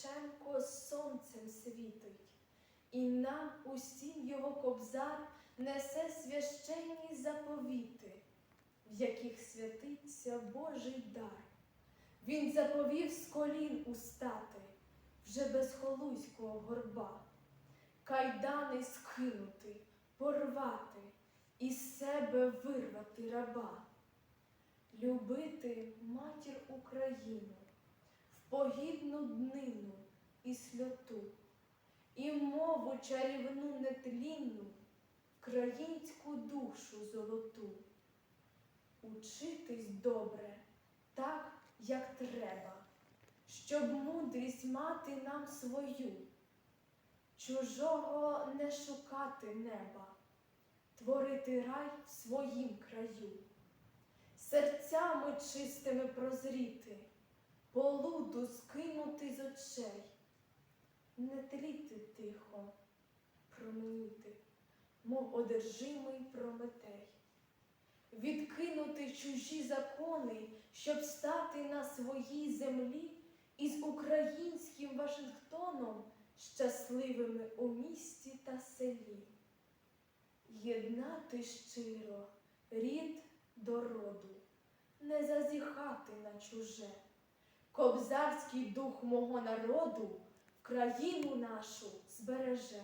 Шевченко сонцем світить, і нам усім його кобзар несе священні заповіти, в яких святиться Божий дар. Він заповів з колін устати вже без холуського горба, кайдани скинути, порвати, із себе вирвати раба, любити матір Україну в погідну днину і сльоту, і мову чарівну нетлінну, українську душу золоту, учитись добре, так, як треба, щоб мудрість мати нам свою, чужого не шукати неба, творити рай в своїм краю, серцями чистими прозріти, полуду скинути з очей, не тліти тихо, променіти, мов одержимий Прометей, відкинути чужі закони, щоб стати на своїй землі із українським Вашингтоном щасливими у місті та селі. Єднати щиро рід до роду, не зазіхати на чуже. Кобзарський дух мого народу країну нашу збереже.